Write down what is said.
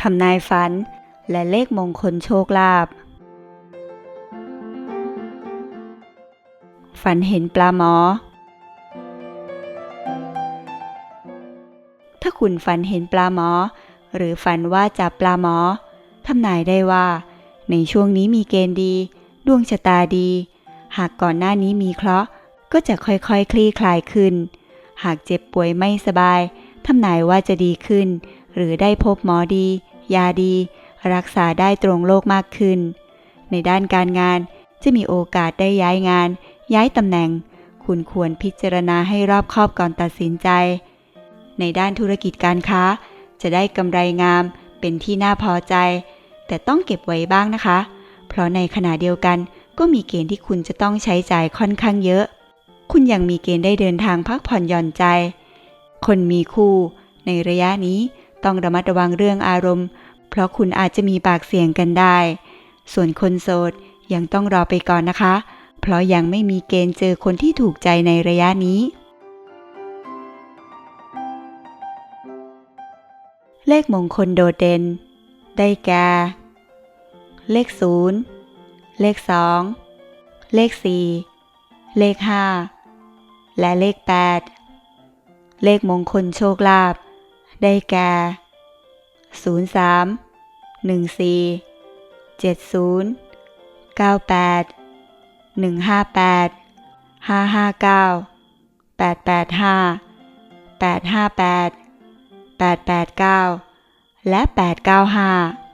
ทำนายฝัน และเลขมงคลโชคลาภ ฝันเห็นปลาหมอ ถ้าคุณฝันเห็นปลาหมอ หรือฝันว่าจับปลาหมอ ทำนายได้ว่า ในช่วงนี้มีเกณฑ์ดี ดวงชะตาดี หากก่อนหน้านี้มีเคราะห์ก็จะค่อยๆคคลี่คลายขึ้น หากเจ็บป่วยไม่สบายทำนายว่าจะดีขึ้น หรือได้พบหมอดี ยาดี รักษาได้ตรงโรคมากขึ้น ในด้านการงานจะมีโอกาสได้ย้ายงาน ย้ายตำแหน่ง คุณควรพิจารณาให้รอบคอบก่อนตัดสินใจ ในด้านธุรกิจการค้า จะได้กำไรงามเป็นที่น่าพอใจ แต่ต้องเก็บไว้บ้างนะคะ เพราะในขณะเดียวกันก็มีเกณฑ์ที่คุณจะต้องใช้จ่ายค่อนข้างเยอะ คุณยังมีเกณฑ์ได้เดินทางพักผ่อนหย่อนใจ คนมีคู่ ในระยะนี้ ต้องระมัดระวังเรื่องอารมณ์ เพราะคุณอาจจะมีปากเสียงกันได้ ส่วนคนโสดยังต้องรอไปก่อนนะคะ เพราะยังไม่มีเกณฑ์เจอคนที่ถูกใจในระยะนี้ เลขมงคลโดดเด่น ได้แก่ เลข 0 เลข 2 เลข 4 เลข 5 และเลข 8 เลขมงคลโชคลาภ ได้แก่ 03 14 70 98 158 559 885 858 889 และ 895